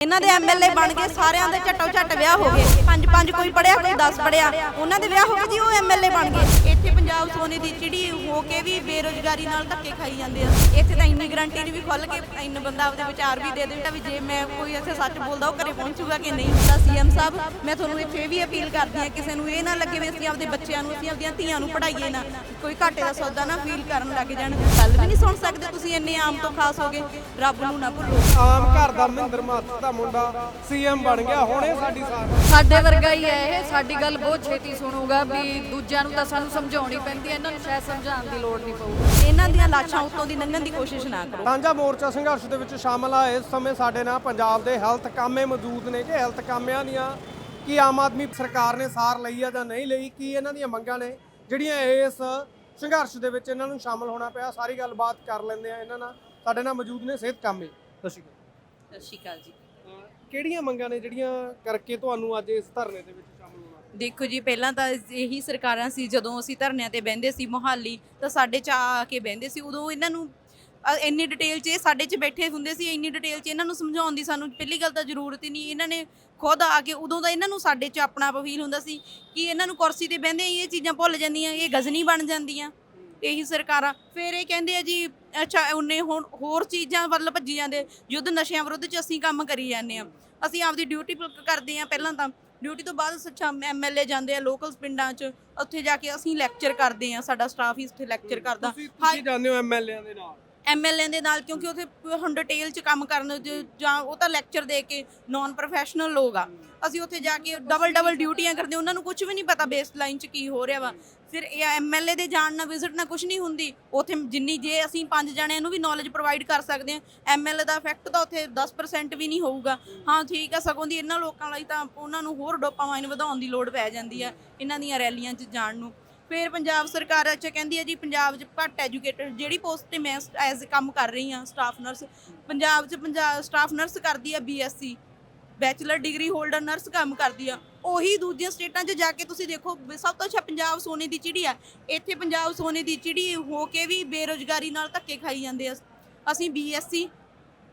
ਇਹਨਾਂ ਦੇ ਐਮਐਲਏ ਬਣ ਗਏ ਸਾਰਿਆਂ ਦੇ ਝੱਟੋ ਝਟ ਵਿਆਹ ਹੋ ਗਏ। ਪੰਜ ਪੰਜ ਕੋਈ ਪੜਿਆ ਕੋਈ 10 ਪੜਿਆ ਉਹਨਾਂ ਦੇ ਵਿਆਹ ਹੋ ਗਏ ਜੀ ਉਹ ਐਮਐਲਏ ਬਣ ਗਏ। ਇੱਥੇ ਪੰਜਾਬ ਸੋਨੇ ਦੀ ਚਿੜੀ ਹੋ ਕੇ ਵੀ ਬੇਰੋਜ਼ਗਾਰੀ ਨਾਲ ਧੱਕੇ ਖਾਈ ਜਾਂਦੇ ਆ। ਇੱਥੇ ਤਾਂ ਇੰਨੀ ਗਰੰਟੀ ਨਹੀਂ ਵੀ ਖੁੱਲ ਕੇ ਇੰਨ ਬੰਦਾ ਆਪਦੇ ਵਿਚਾਰ ਵੀ ਦੇ ਦੇਦਾ ਵੀ ਜੇ ਮੈਂ ਕੋਈ ਇੱਥੇ ਸੱਚ ਬੋਲਦਾ ਉਹ ਘਰੇ ਪਹੁੰਚੂਗਾ ਕਿ ਨਹੀਂ। ਤਾਂ ਸੀਐਮ ਸਾਹਿਬ, ਮੈਂ ਤੁਹਾਨੂੰ ਇੱਥੇ ਵੀ ਅਪੀਲ ਕਰਦੀ ਹਾਂ, ਕਿਸੇ ਨੂੰ ਇਹ ਨਾ ਲੱਗੇ ਵੀ ਅਸੀਂ ਆਪਦੇ ਬੱਚਿਆਂ ਨੂੰ, ਅਸੀਂ ਆਪਦੀਆਂ ਧੀਆਂ ਨੂੰ ਪੜਾਈਏ ਨਾ। ਕੋਈ ਘਾਟੇ ਦਾ ਸੌਦਾ ਨਾ ਫੀਲ ਕਰਨ ਲੱਗ ਜਾਣ। ਗੱਲ ਵੀ ਨਹੀਂ ਸੁਣ ਸਕਦੇ ਤੁਸੀਂ, ਇੰਨੇ ਆਮ ਤੋਂ ਖਾਸ ਹੋਗੇ ਰੱਬ ਨੂੰ ਨਾ ਭੁੱਲੋ। ਆਮ ਘਰ ਦਾ ਮਹਿੰਦਰ ਮਾਤ ਦਾ ਮੁੰਡਾ ਸੀਐਮ ਬਣ ਗਿਆ ਹੁਣ ਇਹ ਸਾਡੀ ਸਾਡੇ ਵਰਗਾ ਹੀ ਹੈ ਇਹ ਸਾਡੀ ਗੱਲ ਬਹੁਤ ਛੇਤੀ ਸੁਣੂਗਾ ਵੀ ਦੂਜਿਆਂ ਨੂੰ ਤਾਂ ਸਾਨੂੰ ਸਮਝਾਉਣੀ ਪੈਂਦੀ ਹੈ ਇਹਨਾਂ ਨੂੰ ਸ਼ਾਇਦ ਸਮਝਾਉਣ ਦੀ ਲੋੜ ਨਹੀਂ ਪਊਗੀ ਇਹਨਾਂ ਦੀਆਂ ਲਾਸ਼ਾਂ ਉੱਤੋਂ ਦੀ ਲੰਘਣ ਦੀ ਕੋਸ਼ਿਸ਼ ਨਾ ਕਰੋ। ਸਾਂਝਾ ਮੋਰਚਾ ਸੰਘਰਸ਼ ਦੇ ਵਿੱਚ ਸ਼ਾਮਲ ਆ ਇਸ ਸਮੇਂ ਸਾਡੇ ਨਾਲ ਪੰਜਾਬ ਦੇ ਹੈਲਥ ਕਾਮੇ ਮੌਜੂਦ ਨੇ ਕਿ ਹੈਲਥ ਕਾਮਿਆਂ ਦੀਆਂ ਕੀ ਆਮ ਆਦਮੀ ਸਰਕਾਰ ਨੇ ਸਾਰ ਲਈ ਆ ਜਾਂ ਨਹੀਂ ਲਈ ਕੀ ਇਹਨਾਂ ਦੀਆਂ ਮੰਗਾਂ ਨੇ ਜਿਹੜੀਆਂ ਇਸ ਸੰਘਰਸ਼ ਦੇ ਵਿੱਚ ਇਹਨਾਂ ਨੂੰ ਸ਼ਾਮਲ ਹੋਣਾ ਪਿਆ ਸਾਰੀ ਗੱਲਬਾਤ ਕਰ ਲੈਂਦੇ ਆ ਇਹਨਾਂ ਨਾਲ। ਸਾਡੇ ਨਾਲ ਮੌਜੂਦ ਨੇ ਸਿਹਤ ਕਾਮੇ। ਸਤਿ ਸ਼੍ਰੀ ਅਕਾਲ। ਸਤਿ ਸ਼੍ਰੀ ਅਕਾਲ ਜੀ। ਕਿਹੜੀਆਂ ਮੰਗਾਂ ਨੇ ਜਿਹੜੀਆਂ ਕਰਕੇ ਤੁਹਾਨੂੰ ਅੱਜ ਇਸ ਧਰਨੇ ਦੇ ਵਿੱਚ ਸ਼ਾਮਲ ਹੋਣਾ? ਦੇਖੋ ਜੀ, ਪਹਿਲਾਂ ਤਾਂ ਇਹੀ ਸਰਕਾਰਾਂ ਸੀ, ਜਦੋਂ ਅਸੀਂ ਧਰਨਿਆਂ ਤੇ ਬਹਿੰਦੇ ਸੀ, ਮੁਹਾਲੀ, ਤਾਂ ਸਾਡੇ ਚ ਆ ਕੇ ਬਹਿੰਦੇ ਸੀ, ਉਦੋਂ ਇਹਨਾਂ ਨੂੰ ਇੰਨੀ ਡਿਟੇਲ 'ਚ ਇਹ ਸਾਡੇ 'ਚ ਬੈਠੇ ਹੁੰਦੇ ਸੀ, ਇੰਨੀ ਡਿਟੇਲ 'ਚ ਇਹਨਾਂ ਨੂੰ ਸਮਝਾਉਣ ਦੀ ਸਾਨੂੰ ਪਹਿਲੀ ਗੱਲ ਤਾਂ ਜ਼ਰੂਰਤ ਹੀ ਨਹੀਂ। ਇਹਨਾਂ ਨੇ ਖੁਦ ਆ ਕੇ ਉਦੋਂ ਤਾਂ ਇਹਨਾਂ ਨੂੰ ਸਾਡੇ 'ਚ ਆਪਣਾ ਫੀਲ ਹੁੰਦਾ ਸੀ ਕਿ ਇਹਨਾਂ ਨੂੰ ਕੁਰਸੀ ਤੇ ਬਹਿੰਦੇ ਹੀ ਇਹ ਚੀਜ਼ਾਂ ਭੁੱਲ ਜਾਂਦੀਆਂ, ਇਹ ਗਜ਼ਨੀ ਬਣ ਜਾਂਦੀਆਂ। ਇਹੀ ਸਰਕਾਰਾਂ। ਫਿਰ ਇਹ ਕਹਿੰਦੇ ਆ ਜੀ ਅੱਛਾ ਉਹਨੇ ਹੁਣ ਹੋਰ ਚੀਜ਼ਾਂ ਵੱਲ ਭੱਜੀ ਜਾਂਦੇ। ਯੁੱਧ ਨਸ਼ਿਆਂ ਵਿਰੁੱਧ 'ਚ ਅਸੀਂ ਕੰਮ ਕਰੀ ਜਾਂਦੇ ਆ ਅਸੀਂ ਆਪਦੀ ਡਿਊਟੀ ਕਰਦੇ ਆ ਪਹਿਲਾਂ ਤਾਂ। ਡਿਊਟੀ ਤੋਂ ਬਾਅਦ ਸੱਚਾ ਐਮਐਲਏ ਜਾਂਦੇ ਆ ਲੋਕਲ ਪਿੰਡਾਂ 'ਚ। ਉੱਥੇ ਜਾ ਕੇ ਅਸੀਂ ਲੈਕਚਰ ਕਰਦੇ ਆ ਸਾਡਾ ਸਟਾਫ ਹੀ ਉੱਥੇ ਲੈਕਚਰ ਕਰਦਾ। ਤੁਸੀਂ ਜਾਂਦੇ ਹੋ ਐਮਐਲਏਆਂ ਦੇ ਨਾਲ? ਐਮਐਲਏ ਦੇ ਨਾਲ, ਕਿਉਂਕਿ ਉੱਥੇ ਹੁਣ ਡਿਟੇਲ 'ਚ ਕੰਮ ਕਰਨ ਜ- ਜਾਂ ਉਹ ਤਾਂ ਲੈਕਚਰ ਦੇ ਕੇ ਨਾਨ ਪ੍ਰੋਫੈਸ਼ਨਲ ਲੋਕ ਆ। ਅਸੀਂ ਉੱਥੇ ਜਾ ਕੇ ਡਬਲ ਡਬਲ ਡਿਊਟੀਆਂ ਕਰਦੇ, ਉਹਨਾਂ ਨੂੰ ਕੁਝ ਵੀ ਨਹੀਂ ਪਤਾ ਬੇਸ ਲਾਈਨ 'ਚ ਕੀ ਹੋ ਰਿਹਾ ਵਾ। ਫਿਰ ਇਹ ਐਮਐਲਏ ਦੇ ਜਾਣ ਨਾਲ ਵਿਜ਼ਿਟ ਨਾਲ ਕੁਝ ਨਹੀਂ ਹੁੰਦੀ। ਉੱਥੇ ਜਿੰਨੀ ਜੇ ਅਸੀਂ ਪੰਜ ਜਣਿਆਂ ਨੂੰ ਵੀ ਨੌਲੇਜ ਪ੍ਰੋਵਾਈਡ ਕਰ ਸਕਦੇ ਹਾਂ ਐਮਐਲਏ ਦਾ ਇਫੈਕਟ ਤਾਂ ਉੱਥੇ 10% ਵੀ ਨਹੀਂ ਹੋਊਗਾ। ਹਾਂ, ਠੀਕ ਆ, ਸਗੋਂ ਦੀ ਇਹਨਾਂ ਲੋਕਾਂ ਲਈ ਤਾਂ ਉਹਨਾਂ ਨੂੰ ਹੋਰ ਡੋਪਾਮਾਈਨ ਵਧਾਉਣ ਦੀ ਲੋੜ ਪੈ ਜਾਂਦੀ ਆ, ਇਹਨਾਂ ਦੀਆਂ ਰੈਲੀਆਂ 'ਚ ਜਾਣ ਨੂੰ। ਫਿਰ ਪੰਜਾਬ ਸਰਕਾਰ ਅੱਛਾ ਕਹਿੰਦੀ ਹੈ ਜੀ, ਪੰਜਾਬ 'ਚ ਘੱਟ ਐਜੂਕੇਟਡ ਜਿਹੜੀ ਪੋਸਟ ਤੇ ਮੈਂ ਐਜ਼ ਕੰਮ ਕਰ ਰਹੀ ਹਾਂ ਸਟਾਫ ਨਰਸ ਪੰਜਾਬ 'ਚ ਪੰਜਾਬ ਸਟਾਫ ਨਰਸ ਕਰਦੀ ਆ BSc bachelor degree holder nurse ਕੰਮ ਕਰਦੀ ਆ। ਉਹੀ ਦੂਜੀਆਂ ਸਟੇਟਾਂ 'ਚ ਜਾ ਕੇ ਤੁਸੀਂ ਦੇਖੋ ਸਭ ਤੋਂ ਅੱਛਾ ਪੰਜਾਬ ਸੋਨੇ ਦੀ ਚਿੜੀ ਆ। ਇੱਥੇ ਪੰਜਾਬ ਸੋਨੇ ਦੀ ਚਿੜੀ ਹੋ ਕੇ ਵੀ ਬੇਰੋਜ਼ਗਾਰੀ ਨਾਲ ਧੱਕੇ ਖਾਈ ਜਾਂਦੇ ਆ। ਅਸੀਂ ਬੀਐਸਸੀ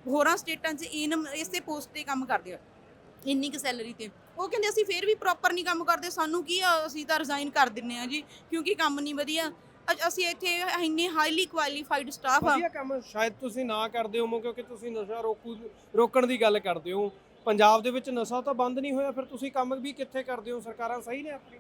ਹੋਰਾਂ ਸਟੇਟਾਂ 'ਚ ਇਨ ਇਸੇ ਪੋਸਟ ਤੇ ਕੰਮ ਕਰਦੇ ਆ। ਇੰਨੀ ਕੁ ਸੈਲਰੀ ਤੇ। ਉਹ ਕਹਿੰਦੇ ਅਸੀਂ ਫੇਰ ਵੀ ਪ੍ਰੋਪਰ ਨਹੀਂ ਕੰਮ ਕਰਦੇ, ਸਾਨੂੰ ਕੀ ਆ, ਅਸੀਂ ਤਾਂ ਰਿਜ਼ਾਈਨ ਕਰ ਦਿੰਨੇ ਆ ਜੀ, ਕਿਉਂਕਿ ਕੰਮ ਨਹੀਂ ਵਧੀਆ। ਅ- ਅਸੀਂ ਇੱਥੇ ਇੰਨੇ ਹਾਈਲੀ ਕੁਆਲੀਫਾਈਡ ਸਟਾਫ ਆ। ਵਧੀਆ ਕੰਮ ਸ਼ਾਇਦ ਤੁਸੀਂ ਨਾ ਕਰਦੇ ਹੋ ਕਿਉਂਕਿ ਤੁਸੀਂ ਨਸ਼ਾ ਰੋਕੂ, ਰੋਕਣ ਦੀ ਗੱਲ ਕਰਦੇ ਹੋ। ਪੰਜਾਬ ਦੇ ਵਿੱਚ ਨਸ਼ਾ ਤਾਂ ਬੰਦ ਨਹੀਂ ਹੋਇਆ, ਫਿਰ ਤੁਸੀਂ ਕੰਮ ਵੀ ਕਿੱਥੇ ਕਰਦੇ ਹੋ? ਸਰਕਾਰਾਂ ਸਹੀ ਨੇ ਆਪਣੀ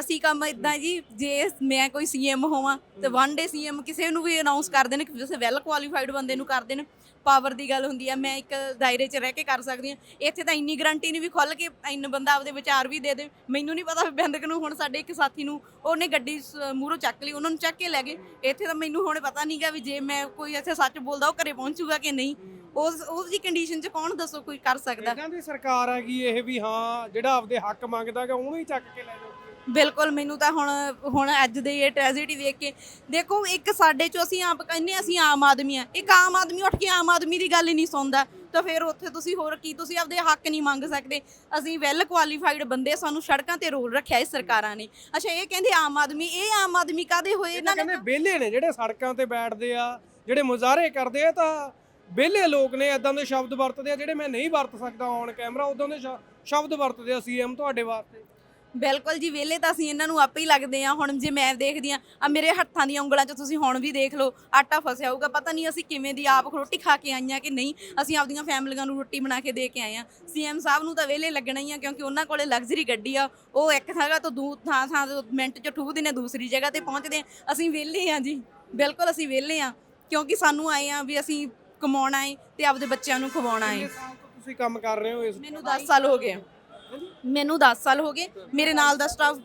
ਅਸੀਂ ਕੰਮ ਇਦਾਂ ਜੀ, ਜੇ ਮੈਂ ਕੋਈ ਸੀਐਮ ਹੋਵਾਂ ਤੇ ਵਨ ਡੇ ਸੀਐਮ ਕਿਸੇ ਨੂੰ ਵੀ ਅਨਾਉਂਸ ਕਰ ਦੇਣ ਕਿ ਕਿਸੇ ਵੈਲ ਕੁਆਲੀਫਾਈਡ ਬੰਦੇ ਨੂੰ ਕਰ ਦੇਣ ਪਾਵਰ ਦੀ ਗੱਲ ਹੁੰਦੀ ਆ, ਮੈਂ ਇੱਕ ਦਾਇਰੇ 'ਚ ਰਹਿ ਕੇ ਕਰ ਸਕਦੀ ਹਾਂ ਇੱਥੇ ਤਾਂ ਇੰਨੀ ਗਰੰਟੀ ਨਹੀਂ ਵੀ ਖੁੱਲ ਕੇ ਇੰਨ ਬੰਦਾ ਆਪਦੇ ਵਿਚਾਰ ਵੀ ਦੇ ਦੇ। ਮੈਨੂੰ ਨਹੀਂ ਪਤਾ ਵੀ ਬਿੰਦਕ ਨੂੰ ਹੁਣ ਸਾਡੇ ਇੱਕ ਸਾਥੀ ਨੂੰ ਉਹਨੇ ਗੱਡੀ ਮੂਹਰੋਂ ਚੱਕ ਲਈ, ਉਹਨਾਂ ਨੂੰ ਚੱਕ ਕੇ ਲੈ ਗਏ। ਇੱਥੇ ਤਾਂ ਮੈਨੂੰ ਹੁਣ ਪਤਾ ਨਹੀਂਗਾ ਵੀ ਜੇ ਮੈਂ ਕੋਈ ਇੱਥੇ ਸੱਚ ਬੋਲਦਾ ਉਹ ਘਰੇ ਪਹੁੰਚੂਗਾ ਕਿ ਨਹੀਂ। ਉਸ ਉਸ ਦੀ ਕੰਡੀਸ਼ਨ 'ਚ ਕੌਣ ਦੱਸੋ ਕੋਈ ਕਰ ਸਕਦਾ? ਇਦਾਂ ਦੀ ਸਰਕਾਰ ਹੈਗੀ ਇਹ ਵੀ ਹਾਂ, ਜਿਹੜਾ ਆਪਦੇ ਹੱਕ ਮੰਗਦਾ ਹੈਗਾ ਉਹਨੂੰ ਹੀ ਚੱਕ ਕੇ ਲੈ ਜਾਓ। ਬਿਲਕੁਲ ਮੈਨੂੰ ਤਾਂ ਹੁਣ ਹੁਣ ਅੱਜ ਦੇ ਇਹ ਟ੍ਰੈਜੇਡੀ ਵੇਖ ਕੇ ਦੇਖੋ ਇੱਕ ਸਾਡੇ ਚੋਂ ਅਸੀਂ ਆਪ ਕਹਿੰਦੇ ਅਸੀਂ ਆਮ ਆਦਮੀ ਆ ਇੱਕ ਆਮ ਆਦਮੀ ਉੱਠ ਕੇ ਆਮ ਆਦਮੀ ਦੀ ਗੱਲ ਹੀ ਨਹੀਂ ਸੁਣਦਾ। ਤਾਂ ਫਿਰ ਉੱਥੇ ਤੁਸੀਂ ਹੋਰ ਕੀ ਤੁਸੀਂ ਆਪਦੇ ਹੱਕ ਨਹੀਂ ਮੰਗ ਸਕਦੇ। ਅਸੀਂ ਵੈਲ ਕੁਆਲੀਫਾਈਡ ਬੰਦੇ ਸਾਨੂੰ ਸੜਕਾਂ ਤੇ ਰੋਲ ਰੱਖਿਆ ਇਸ ਸਰਕਾਰਾਂ ਨੇ। ਅੱਛਾ ਇਹ ਕਹਿੰਦੇ ਆਮ ਆਦਮੀ ਇਹ ਆਮ ਆਦਮੀ ਕਾਦੇ ਹੋਏ? ਇਹ ਇਹਨਾਂ ਨੇ ਕਹਿੰਦੇ ਵਿਹਲੇ ਨੇ ਜਿਹੜੇ ਸੜਕਾਂ ਤੇ ਬੈਠਦੇ ਆ ਜਿਹੜੇ ਮੁਜ਼ਾਹਰੇ ਕਰਦੇ ਆ ਤਾਂ ਵਿਹਲੇ ਲੋਕ ਨੇ ਇਦਾਂ ਦੇ ਸ਼ਬਦ ਵਰਤਦੇ ਆ ਜਿਹੜੇ ਮੈਂ ਨਹੀਂ ਵਰਤ ਸਕਦਾ ਔਨ ਕੈਮਰਾ ਉਦਾਂ ਦੇ ਸ਼- ਸ਼ਬਦ ਵਰਤਦੇ ਆ ਸੀਐਮ ਤੁਹਾਡੇ ਵਾਸਤੇ। ਬਿਲਕੁਲ ਜੀ ਵਿਹਲੇ ਤਾਂ ਅਸੀਂ ਇਹਨਾਂ ਨੂੰ ਆਪੇ ਹੀ ਲੱਗਦੇ ਆ ਹੁਣ ਜੇ ਮੈਂ ਦੇਖਦੀ ਆ ਆ ਮੇਰੇ ਹੱਥਾਂ ਦੀਆਂ ਉਂਗਲਾਂ 'ਚ ਤੁਸੀਂ ਹੁਣ ਵੀ ਦੇਖ ਲਓ ਆਟਾ ਫਸਿਆ ਹੋਊਗਾ। ਪਤਾ ਨਹੀਂ ਅਸੀਂ ਕਿਵੇਂ ਦੀ ਆਪ ਰੋਟੀ ਖਾ ਕੇ ਆਈਆਂ ਕਿ ਨਹੀਂ। ਅਸੀਂ ਆਪਦੀਆਂ ਫੈਮਲੀਆਂ ਨੂੰ ਰੋਟੀ ਬਣਾ ਕੇ ਦੇ ਕੇ ਆਏ ਆ ਸੀਐਮ ਸਾਹਿਬ ਨੂੰ ਤਾਂ ਵਿਹਲੇ ਲੱਗਣਾ ਹੀ ਆ ਕਿਉਂਕਿ ਉਹਨਾਂ ਕੋਲੇ ਲਗਜ਼ਰੀ ਗੱਡੀ ਆ। ਉਹ ਇੱਕ ਥਾਂ ਤੋਂ ਦੂ ਥਾਂ ਥਾਂ ਤੋਂ ਮਿੰਟ 'ਚ ਠੂਹਦੇ ਨੇ ਦੂਸਰੀ ਜਗ੍ਹਾ ਤੇ ਪਹੁੰਚਦੇ ਆ। ਅਸੀਂ ਵਿਹਲੇ ਆ ਜੀ। ਬਿਲਕੁਲ ਅਸੀਂ ਵਿਹਲੇ ਆ ਕਿਉਂਕਿ ਸਾਨੂੰ ਆਏ ਆ ਵੀ ਅਸੀਂ ਕਮਾਉਣਾ ਏ ਤੇ ਆਪਦੇ ਬੱਚਿਆਂ ਨੂੰ ਖਵਾਉਣਾ ਏ। ਤੁਸੀਂ ਕੰਮ ਕਰ ਰਹੇ ਹੋ ਇਸ ਮੈਨੂੰ 10 ਸਾਲ ਹੋ ਗਏ ਮੈਨੂੰ 10 ਸਾਲ ਹੋ ਗਏ। ਮੇਰੇ ਨਾਲ ਦਾ ਸਟਾਫ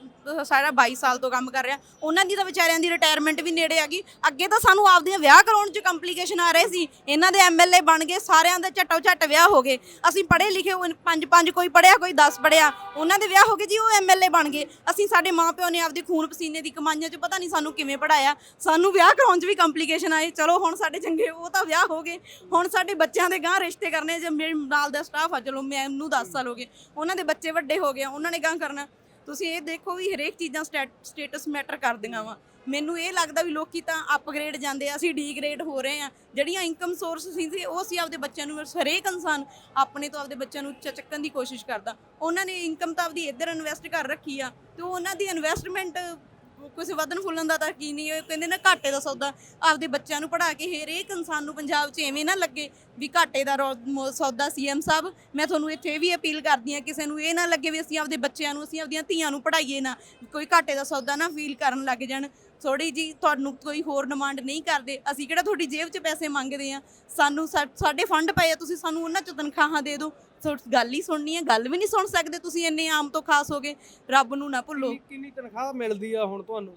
ਸਾਰਾ 22 ਸਾਲ ਤੋਂ ਕੰਮ ਕਰ ਰਿਹਾ। ਉਹਨਾਂ ਦੀ ਤਾਂ ਵਿਚਾਰਿਆਂ ਦੀ ਰਿਟਾਇਰਮੈਂਟ ਵੀ ਨੇੜੇ ਆ ਗਈ। ਅੱਗੇ ਤਾਂ ਸਾਨੂੰ ਆਪਦੀਆਂ ਵਿਆਹ ਕਰਾਉਣ 'ਚ ਕੰਪਲਿਕੇਸ਼ਨ ਆ ਰਹੇ ਸੀ। ਇਹਨਾਂ ਦੇ ਐਮਐਲਏ ਬਣ ਗਏ ਸਾਰਿਆਂ ਦੇ ਝੱਟੋ ਝੱਟ ਵਿਆਹ ਹੋ ਗਏ। ਅਸੀਂ ਪੜ੍ਹੇ ਲਿਖੇ ਹੋਏ, ਪੰਜ ਪੰਜ ਕੋਈ ਪੜਿਆ ਕੋਈ 10 ਪੜਿਆ ਉਹਨਾਂ ਦੇ ਵਿਆਹ ਹੋ ਗਏ ਜੀ ਉਹ ਐਮਐਲਏ ਬਣ ਗਏ। ਅਸੀਂ ਸਾਡੇ ਮਾਪਿਓ ਨੇ ਆਪਦੀ ਖੂਨ ਪਸੀਨੇ ਦੀ ਕਮਾਈਆਂ 'ਚ ਪਤਾ ਨਹੀਂ ਸਾਨੂੰ ਕਿਵੇਂ ਪੜਾਇਆ ਸਾਨੂੰ ਵਿਆਹ ਕਰਾਉਣ 'ਚ ਵੀ ਕੰਪਲਿਕੇਸ਼ਨ ਆਏ। ਚਲੋ ਹੁਣ ਸਾਡੇ ਚੰਗੇ ਉਹ ਤਾਂ ਵਿਆਹ ਹੋ ਗਏ। ਹੁਣ ਸਾਡੇ ਬੱਚਿਆਂ ਦੇ ਗਾਂ ਰਿਸ਼ਤੇ ਕਰਨੇ ਜੇ ਮੇਰੇ ਨਾਲ ਦਾ ਸਟਾਫ ਆ ਚਲੋ ਮੈਨੂੰ 10 ਸਾਲ ਹੋ ਗਏ। ਉਹਨਾਂ ਦੇ ਬੱਚੇ ਵੱਡੇ ਹੋ ਗਏ ਉਹਨਾਂ ਨੇ ਗਾਂ ਕਰਨਾ। ਤੁਸੀਂ ਇਹ ਦੇਖੋ ਵੀ ਹਰੇਕ ਚੀਜ਼ਾਂ ਸਟੇਟਸ ਮੈਟਰ ਕਰਦੀਆਂ ਵਾ। ਮੈਨੂੰ ਇਹ ਲੱਗਦਾ ਵੀ ਲੋਕੀ ਤਾਂ ਅਪਗ੍ਰੇਡ ਜਾਂਦੇ ਆ, ਅਸੀਂ ਡੀਗ੍ਰੇਡ ਹੋ ਰਹੇ ਆ। ਜਿਹੜੀਆਂ ਇਨਕਮ ਸੋਰਸ ਸੀ ਉਹ ਅਸੀਂ ਆਪਦੇ ਬੱਚਿਆਂ ਨੂੰ, ਹਰੇਕ ਇਨਸਾਨ ਆਪਣੇ ਤੋਂ ਆਪਦੇ ਬੱਚਿਆਂ ਨੂੰ ਉੱਚਾ ਚੱਕਣ ਦੀ ਕੋਸ਼ਿਸ਼ ਕਰਦਾ। ਉਹਨਾਂ ਨੇ ਇਨਕਮ ਤਾਂ ਆਪਦੀ ਇੱਧਰ ਇਨਵੈਸਟ ਕਰ ਰੱਖੀ ਆ, ਤੇ ਉਹਨਾਂ ਦੀ ਇਨਵੈਸਟਮੈਂਟ ਕਿਸੇ ਵਧਣ ਫੁੱਲਣ ਦਾ ਤਾਂ ਕੀ ਨਹੀਂ, ਉਹ ਕਹਿੰਦੇ ਨਾ ਘਾਟੇ ਦਾ ਸੌਦਾ ਆਪਦੇ ਬੱਚਿਆਂ ਨੂੰ ਪੜ੍ਹਾ ਕੇ ਹਰੇਕ ਇਨਸਾਨ ਨੂੰ ਪੰਜਾਬ 'ਚ ਐਵੇਂ ਨਾ ਲੱਗੇ ਵੀ ਘਾਟੇ ਦਾ ਰੌ- ਮੋ- ਸੌਦਾ ਸੀਐਮ ਸਾਹਿਬ, ਮੈਂ ਤੁਹਾਨੂੰ ਇੱਥੇ ਇਹ ਵੀ ਅਪੀਲ ਕਰਦੀ ਹਾਂ, ਕਿਸੇ ਨੂੰ ਇਹ ਨਾ ਲੱਗੇ ਵੀ ਅਸੀਂ ਆਪਦੇ ਬੱਚਿਆਂ ਨੂੰ, ਅਸੀਂ ਆਪਦੀਆਂ ਧੀਆਂ ਨੂੰ ਪੜ੍ਹਾਈਏ ਨਾ, ਕੋਈ ਘਾਟੇ ਦਾ ਸੌਦਾ ਨਾ ਫੀਲ ਕਰਨ ਲੱਗ ਜਾਣ। ਥੋੜੀ ਜੀ ਤੁਹਾਨੂੰ ਕੋਈ ਹੋਰ ਡਿਮਾਂਡ ਨਹੀਂ ਕਰਦੇ। ਅਸੀਂ ਕਿਹੜਾ ਤੁਹਾਡੀ ਜੇਬ 'ਚ ਪੈਸੇ ਮੰਗਦੇ ਆ ਸਾਨੂੰ ਸਾ- ਸਾਡੇ ਫੰਡ ਪਏ ਆ, ਤੁਸੀਂ ਸਾਨੂੰ ਉਹਨਾਂ 'ਚ ਤਨਖਾਹਾਂ ਦੇ ਦਿਓ। ਸੋ ਗੱਲ ਹੀ ਸੁਣਨੀ ਹੈ ਗੱਲ ਵੀ ਨਹੀਂ ਸੁਣ ਸਕਦੇ ਤੁਸੀਂ ਇੰਨੇ ਆਮ ਤੋਂ ਖਾਸ ਹੋਗੇ ਰੱਬ ਨੂੰ ਨਾ ਭੁੱਲੋ। ਕਿੰਨੀ ਕਿੰਨੀ ਤਨਖਾਹ ਮਿਲਦੀ ਆ ਹੁਣ ਤੁਹਾਨੂੰ?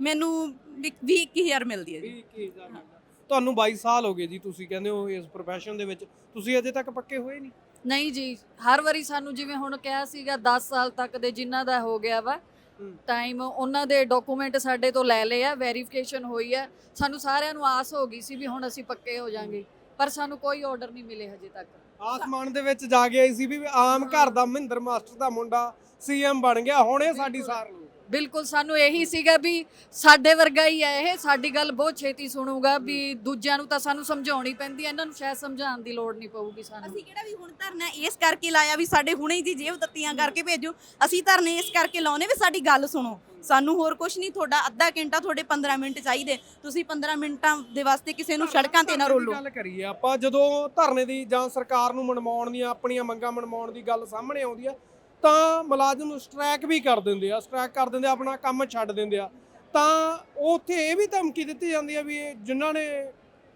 ਮੈਨੂੰ 20000 ਮਿਲਦੀ ਹੈ ਜੀ। 20000 ਮਿਲਦਾ। ਤੁਹਾਨੂੰ 22 ਸਾਲ ਹੋ ਗਏ ਜੀ ਤੁਸੀਂ ਕਹਿੰਦੇ ਹੋ ਇਸ profession ਦੇ ਵਿੱਚ। ਤੁਸੀਂ ਅਜੇ ਤੱਕ ਪੱਕੇ ਹੋਏ ਨਹੀਂ? ਨਹੀਂ ਜੀ ਹਰ ਵਾਰੀ ਸਾਨੂੰ ਜਿਵੇਂ ਹੁਣ ਕਿਹਾ ਸੀਗਾ 10 ਸਾਲ ਤੱਕ ਦੇ ਜਿਨ੍ਹਾਂ ਦਾ ਹੋ ਗਿਆ ਵਾ ਹੂੰ। ਟਾਈਮ ਉਹਨਾਂ ਦੇ ਡਾਕੂਮੈਂਟ ਸਾਡੇ ਤੋਂ ਲੈ ਲਏ ਆ ਵੈਰੀਫਿਕੇਸ਼ਨ ਹੋਈ ਆ। ਸਾਨੂੰ ਸਾਰਿਆਂ ਨੂੰ ਆਸ ਹੋ ਗਈ ਸੀ ਵੀ ਹੁਣ ਅਸੀਂ ਪੱਕੇ ਹੋ ਜਾਾਂਗੇ ਪਰ ਸਾਨੂੰ ਕੋਈ ਆਰਡਰ ਨਹੀਂ ਮਿਲੇ ਹਜੇ ਤੱਕ। ਆਸਮਾਨ ਦੇ ਵਿੱਚ ਜਾ ਕੇ ਆਈ ਸੀ ਵੀ ਆਮ ਘਰ ਦਾ ਮਹਿੰਦਰ ਮਾਸਟਰ ਦਾ ਮੁੰਡਾ ਸੀਐਮ ਬਣ ਗਿਆ ਹੁਣ ਇਹ ਸਾਡੀ ਸਾਰ ਲਓ ਬਿਲਕੁਲ ਸਾਨੂੰ ਇਹੀ ਸੀਗਾ ਵੀ ਸਾਡੇ ਵਰਗਾ ਹੀ ਹੈ ਇਹ ਸਾਡੀ ਗੱਲ ਬਹੁਤ ਛੇਤੀ ਸੁਣੂਗਾ ਵੀ ਦੂਜਿਆਂ ਨੂੰ ਤਾਂ ਸਾਨੂੰ ਸਮਝਾਉਣੀ ਪੈਂਦੀ ਹੈ ਇਹਨਾਂ ਨੂੰ ਸ਼ਾਇਦ ਸਮਝਾਉਣ ਦੀ ਲੋੜ ਨਹੀਂ ਪਊਗੀ ਸਾਨੂੰ। ਅਸੀਂ ਕਿਹੜਾ ਵੀ ਹੁਣ ਧਰਨਾ ਇਸ ਕਰਕੇ ਲਾਇਆ ਵੀ ਸਾਡੇ ਹੁਣੇ ਹੀ ਜੀ ਜੇਬ ਦਿੱਤੀਆਂ ਕਰਕੇ ਭੇਜੋ ਅਸੀਂ ਧਰਨੇ ਇਸ ਕਰਕੇ ਲਾਉਨੇ ਵੀ ਸਾਡੀ ਗੱਲ ਸੁਣੋ। ਸਾਨੂੰ ਹੋਰ ਕੁਝ ਨਹੀਂ ਤੁਹਾਡਾ ਅੱਧਾ ਘੰਟਾ ਤੁਹਾਡੇ 15 ਮਿੰਟ ਚਾਹੀਦੇ। ਤੁਸੀਂ 15 ਮਿੰਟਾਂ ਦੇ ਵਾਸਤੇ ਕਿਸੇ ਨੂੰ ਸੜਕਾਂ ਤੇ ਨਾ ਰੋਲੋ। ਗੱਲ ਕਰੀਏ ਆਪਾਂ ਜਦੋਂ ਧਰਨੇ ਦੀ ਜਾਂ ਸਰਕਾਰ ਨੂੰ ਮਨਵਾਉਣ ਦੀਆਂ ਆਪਣੀਆਂ ਮੰਗਾਂ ਮਨਵਾਉਣ ਦੀ ਗੱਲ ਸਾਹਮਣੇ ਆਉਂਦੀ ਆ ਤਾਂ ਮੁਲਾਜ਼ਮ ਸਟ੍ਰਾਈਕ ਵੀ ਕਰ ਦਿੰਦੇ ਆ ਸਟ੍ਰਾਈਕ ਕਰ ਦਿੰਦੇ ਆ ਆਪਣਾ ਕੰਮ ਛੱਡ ਦਿੰਦੇ ਆ। ਤਾਂ ਉੱਥੇ ਇਹ ਵੀ ਧਮਕੀ ਦਿੱਤੀ ਜਾਂਦੀ ਆ ਵੀ ਇਹ ਜਿਨ੍ਹਾਂ ਨੇ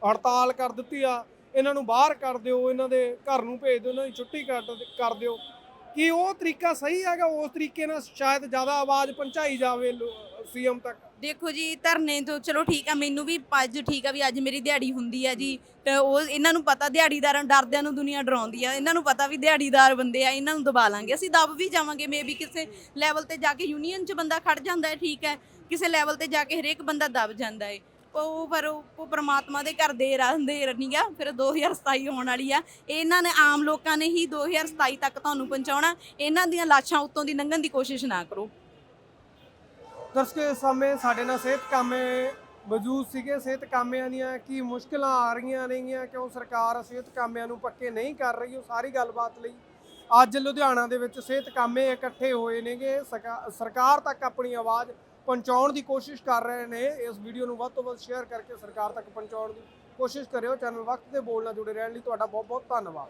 ਹੜਤਾਲ ਕਰ ਦਿੱਤੀ ਆ ਇਹਨਾਂ ਨੂੰ ਬਾਹਰ ਕਰ ਦਿਓ ਇਹਨਾਂ ਦੇ ਘਰ ਨੂੰ ਭੇਜ ਦਿਓ ਇਹਨਾਂ ਦੀ ਛੁੱਟੀ ਕਰ ਦਿਓ। ਕੀ ਉਹ ਤਰੀਕਾ ਸਹੀ ਹੈਗਾ, ਉਸ ਤਰੀਕੇ ਨਾਲ ਸ਼ਾਇਦ ਜ਼ਿਆਦਾ ਆਵਾਜ਼ ਪਹੁੰਚਾਈ ਜਾਵੇ ਸੀਐਮ ਤੱਕ। ਦੇਖੋ ਜੀ, ਧਰਨੇ ਤੋਂ ਚਲੋ ਠੀਕ ਆ, ਮੈਨੂੰ ਵੀ ਅੱਜ ਠੀਕ ਆ ਵੀ ਅੱਜ ਮੇਰੀ ਦਿਹਾੜੀ ਹੁੰਦੀ ਆ ਜੀ। ਤੇ ਉਹ ਇਹਨਾਂ ਨੂੰ ਪਤਾ ਦਿਹਾੜੀਦਾਰਾਂ, ਡਰਦਿਆਂ ਨੂੰ ਦੁਨੀਆ ਡਰਾਉਂਦੀ ਆ। ਇਹਨਾਂ ਨੂੰ ਪਤਾ ਵੀ ਦਿਹਾੜੀਦਾਰ ਬੰਦੇ ਆ, ਇਹਨਾਂ ਨੂੰ ਦਬਾ ਲਾਂਗੇ। ਅਸੀਂ ਦਬ ਵੀ ਜਾਵਾਂਗੇ ਮੇਬੀ ਕਿਸੇ ਲੈਵਲ ਤੇ ਜਾ ਕੇ ਯੂਨੀਅਨ 'ਚ ਬੰਦਾ ਖੜ ਜਾਂਦਾ ਹੈ, ਠੀਕ ਹੈ। ਕਿਸੇ ਲੈਵਲ ਤੇ ਜਾ ਕੇ ਹਰੇਕ ਬੰਦਾ ਦਬ ਜਾਂਦਾ ਹੈ। ਉਹ ਪਰ ਉਹ ਪ੍ਰਮਾਤਮਾ ਦੇ ਘਰ ਦੇ ਰਹਿੰਦੇ ਰਣੀਗਾ ਫਿਰ 2027 ਹੋਣ ਵਾਲੀ ਆ। ਇਹਨਾਂ ਨੇ ਆਮ ਲੋਕਾਂ ਨੇ ਹੀ 2027 ਤੱਕ ਤੁਹਾਨੂੰ ਪਹੁੰਚਾਉਣਾ। ਇਹਨਾਂ ਦੀਆਂ ਲਾਸ਼ਾਂ ਉੱਤੋਂ ਦੀ ਲੰਘਣ ਦੀ ਕੋਸ਼ਿਸ਼ ਨਾ ਕਰੋ। ਦਰਸ਼ਕ, ਇਸ ਸਮੇਂ ਸਾਡੇ ਨਾਲ ਸਿਹਤ ਕਾਮੇ ਮੌਜੂਦ ਸੀਗੇ। ਸਿਹਤ ਕਾਮਿਆਂ ਦੀਆਂ ਕੀ ਮੁਸ਼ਕਲਾਂ ਆ ਰਹੀਆਂ ਨੇਗੀਆਂ? ਕਿਉਂ ਸਰਕਾਰ ਸਿਹਤ ਕਾਮਿਆਂ ਨੂੰ ਪੱਕੇ ਨਹੀਂ ਕਰ ਰਹੀ? ਉਹ ਸਾਰੀ ਗੱਲਬਾਤ ਲਈ ਅੱਜ ਲੁਧਿਆਣਾ ਦੇ ਵਿੱਚ ਸਿਹਤ ਕਾਮੇ ਇਕੱਠੇ ਹੋਏ ਨੇਗੇ। ਸਰਕਾਰ ਤੱਕ ਆਪਣੀ ਆਵਾਜ਼ ਪਹੁੰਚਾਉਣ ਦੀ ਕੋਸ਼ਿਸ਼ ਕਰ ਰਹੇ ਨੇ। ਇਸ ਵੀਡੀਓ ਨੂੰ ਵੱਧ ਤੋਂ ਵੱਧ ਸ਼ੇਅਰ ਕਰਕੇ ਸਰਕਾਰ ਤੱਕ ਪਹੁੰਚਾਉਣ ਦੀ ਕੋਸ਼ਿਸ਼ ਕਰਿਓ। ਚੈਨਲ ਵਕਤ ਦੇ ਬੋਲ ਨਾਲ ਜੁੜੇ ਰਹਿਣ ਲਈ ਤੁਹਾਡਾ ਬਹੁਤ ਬਹੁਤ ਧੰਨਵਾਦ।